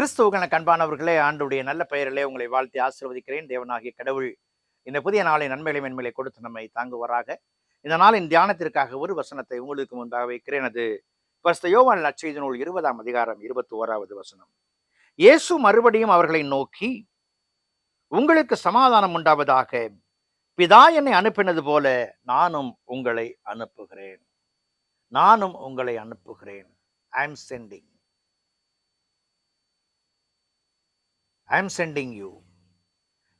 கிறிஸ்துவகன கண்பானவர்களே ஆண்டுடைய நல்ல பெயரிலே உங்களை வாழ்த்தி ஆசீர்வதிக்கிறேன். தேவனாகிய கடவுள் இந்த புதிய நாளை நன்மைகளை மென்மைகளை கொடுத்து நம்மை தாங்குவாராக. இந்த நாளின் தியானத்திற்காக ஒரு வசனத்தை உங்களுக்கு முன்பாக வைக்கிறேன். அது பஸ்த யோவான் நற்செய்தி நூல் இருபதாம் அதிகாரம் இருபத்தி ஓராவது வசனம். இயேசு மறுபடியும் அவர்களை நோக்கி உங்களுக்கு சமாதானம் உண்டாவதாக. பிதா என்னை அனுப்பினது போல நானும் உங்களை அனுப்புகிறேன். நானும் உங்களை அனுப்புகிறேன். I am sending I am sending you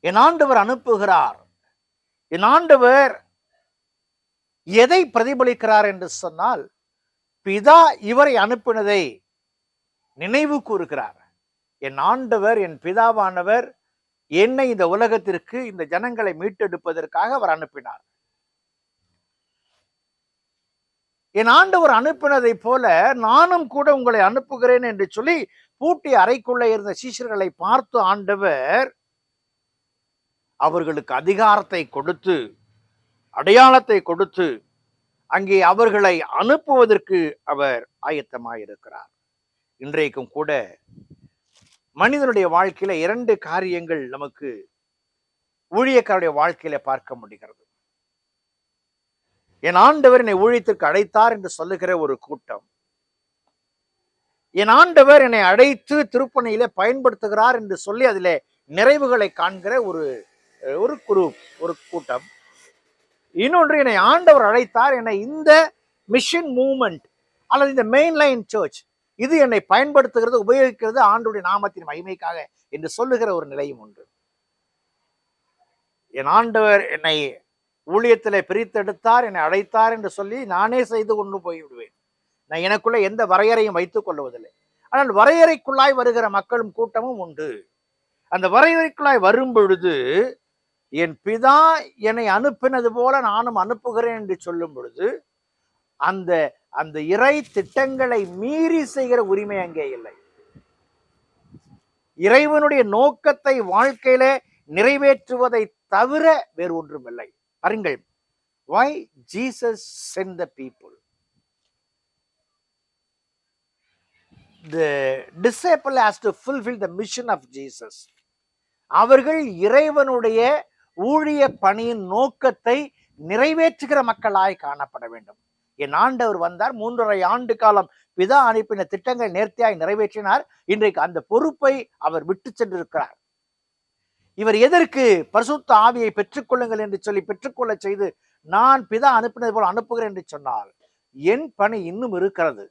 என் ஆண்டவர் அனுப்புகிறார். என் ஆண்டவர் எதை பிரதிபலிக்கிறார் என்று சொன்னால் பிதா இவரை அனுப்பினதை நினைவு கூறுகிறார். என் ஆண்டவர் என் பிதாவானவர் என்னை இந்த உலகத்திற்கு இந்த ஜனங்களை மீட்டெடுப்பதற்காக அவர் அனுப்பினார். என் ஆண்டவர் அனுப்பினதை போல நானும் கூட உங்களை அனுப்புகிறேன் என்று சொல்லி பூட்டி அறைக்குள்ளே இருந்த சீஷர்களை பார்த்து ஆண்டவர் அவர்களுக்கு அதிகாரத்தை கொடுத்து அடையாளத்தை கொடுத்து அங்கே அவர்களை அனுப்புவதற்கு அவர் ஆயத்தமாயிருக்கிறார். இன்றைக்கும் கூட மனிதனுடைய வாழ்க்கையில இரண்டு காரியங்கள் நமக்கு ஊழியக்காருடைய வாழ்க்கையில பார்க்க முடிகிறது. என் ஆண்டவர் என்னை ஊழியத்திற்கு அழைத்தார் என்று சொல்லுகிற ஒரு கூட்டம் என் ஆண்டவர் என்னை அழைத்து திருப்பணியிலே பயன்படுத்துகிறார் என்று சொல்லி அதிலே நிறைவுகளை காண்கிற ஒரு ஒரு குரு ஒரு கூட்டம். இன்னொன்று என்னை ஆண்டவர் அழைத்தார். என்னை இந்த மிஷன் மூமெண்ட் அல்லது இந்த மெயின் லைன் சர்ச் இது என்னை பயன்படுத்துகிறது உபயோகிக்கிறது ஆண்டுடைய நாமத்தின் மகிமைக்காக என்று சொல்லுகிற ஒரு நிலையும் உண்டு. என் ஆண்டவர் என்னை ஊழியத்தில் பிரித்தெடுத்தார் என்னை அழைத்தார் என்று சொல்லி நானே செய்து கொண்டு போய் விடுவேன் நான் எனக்குள்ள எந்த வரையறையும் வைத்துக் கொள்வதில்லை ஆனால் வரையறைக்குள்ளாய் வருகிற மக்களும் கூட்டமும் உண்டு. அந்த வரையறைக்குள்ளாய் வரும் பொழுது என் பிதா என்னை அனுப்பினது போல நானும் அனுப்புகிறேன் என்று சொல்லும் பொழுது அந்த அந்த இறை திட்டங்களை மீறி செய்கிற உரிமை அங்கே இல்லை. இறைவனுடைய நோக்கத்தை வாழ்க்கையில நிறைவேற்றுவதை தவிர வேறு ஒன்றும் இல்லை பாருங்கள் why Jesus sent the people the disciple has to fulfill the mission of Jesus. அவர்கள் இறைவனுடைய ஊழிய பணியின் நோக்கத்தை நிறைவேற்றுகிற மக்களாய் காணப்பட வேண்டும். என் ஆண்டவர் வந்தார் மூன்றரை ஆண்டு காலம் பிதா அனுப்பின திட்டங்களை நேர்த்தியாய் நிறைவேற்றினார். இன்றைக்கு அந்த பொறுப்பை அவர் விட்டு சென்றிருக்கிறார். இவர் எதற்கு பரிசுத்த ஆவியை பெற்றுக்கொள்ளுங்கள் என்று சொல்லி பெற்றுக்கொள்ள செய்து நான் பிதா அனுப்பினது போல் அனுப்புகிறேன் என்று சொன்னால் என் பணி இன்னும் இருக்கிறது.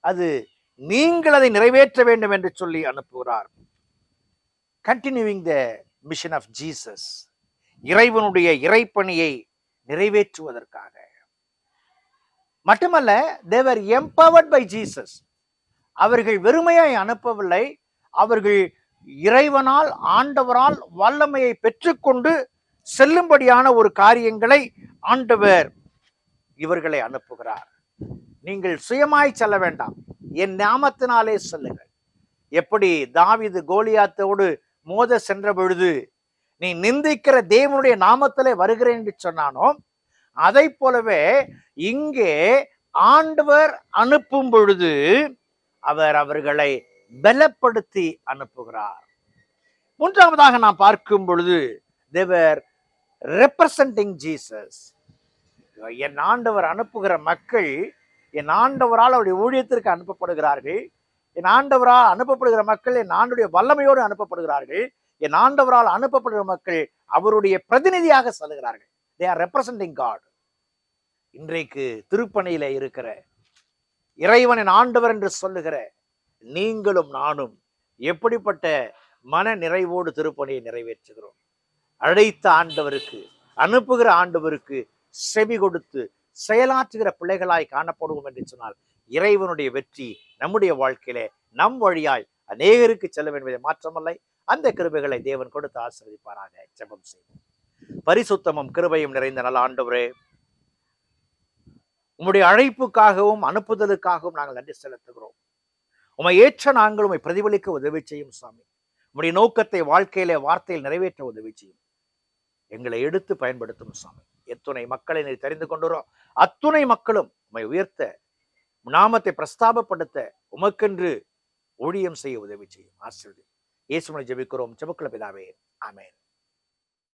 அது நீங்கள் அதை நிறைவேற்ற வேண்டும் என்று சொல்லி அனுப்புகிறார். Continuing the mission of Jesus இறைவனுடைய இறைப்பணியை நிறைவேற்றுவதற்காக. மட்டுமல்ல தேவர் எம்பவர்ட் பை ஜீசஸ் அவர்கள் வெறுமையாய் அனுப்பவில்லை. அவர்கள் இறைவனால் ஆண்டவரால் வல்லமையை பெற்றுக்கொண்டு செல்லும்படியான ஒரு காரியங்களை ஆண்டவர் இவர்களை அனுப்புகிறார். நீங்கள் சுயமாய் செல்ல வேண்டாம். என் நாமத்தினாலே சொல்லுங்கள். எப்படி தாவிது கோலியாத்தோடு மோத சென்ற பொழுது நீ நிந்திக்கிற தேவனுடைய நாமத்திலே வருகிறேன் என்று சொன்னானோ அதை போலவே இங்கே ஆண்டவர் அனுப்பும் பொழுது அவர் அவர்களை பலப்படுத்தி அனுப்புகிறார். மூன்றாவதாக நாம் பார்க்கும் பொழுது தேவர் ரெப்ரசன்டிங் ஜீசஸ் என் ஆண்டவர் அனுப்புகிற மக்கள் என் ஆண்டவரால் அவருடைய ஊழியத்திற்கு அனுப்பப்படுகிறார்கள். என் ஆண்டவரால் அனுப்பப்படுகிற மக்கள் என் ஆண்டுடைய வல்லமையோடு அனுப்பப்படுகிறார்கள். என் ஆண்டவரால் அனுப்பப்படுகிற மக்கள் அவருடைய பிரதிநிதியாக செல்கிறார்கள். தே ஆர் ரெப்ரசன்டிங் காட் இன்றைக்கு திருப்பணியில இருக்கிற இறைவனின் ஆண்டவர் என்று சொல்லுகிற நீங்களும் நானும் எப்படிப்பட்ட மன நிறைவோடு திருப்பணியை நிறைவேற்றுகிறோம். அழைத்த ஆண்டவருக்கு அனுப்புகிற ஆண்டவருக்கு செவி கொடுத்து செயலாற்றுகிற பிள்ளைகளாய் காணப்படுவோம் என்று சொன்னால் இறைவனுடைய வெற்றி நம்முடைய வாழ்க்கையிலே நம் வழியாய் அநேகருக்கு செல்ல வேண்டியது மாற்றமல்லை. அந்த கிருபைகளை தேவன் கொடுத்து ஆசிர்வதிப்பாராக. ஜெபம் செய்வோம். பரிசுத்தமும் கிருபையும் நிறைந்த நல்ல ஆண்டவரே உம்முடைய அழைப்புக்காகவும் அனுப்புதலுக்காகவும் நாங்கள் நன்றி செலுத்துகிறோம். உமை ஏற்ற நாங்கள் உமை பிரதிபலிக்க உதவி செய்யும் சாமி. உம்முடைய நோக்கத்தை வாழ்க்கையிலே வார்த்தையில் நிறைவேற்ற உதவி செய்யும். எங்களை எடுத்து பயன்படுத்தும் சாமி. எத்துணை மக்களை நீ தெரிந்து கொண்டுறோம். அத்துணை மக்களும் உம்மை உயர்த்த நாமத்தை பிரஸ்தாபப்படுத்த உமக்கென்று ஊழியம் செய்ய உதவி செய்யும். ஆசிரியர் இயேசுமனை ஜெபிக்கிறோம். ஜெபக்குள்ள பிதாவே. ஆமேன்.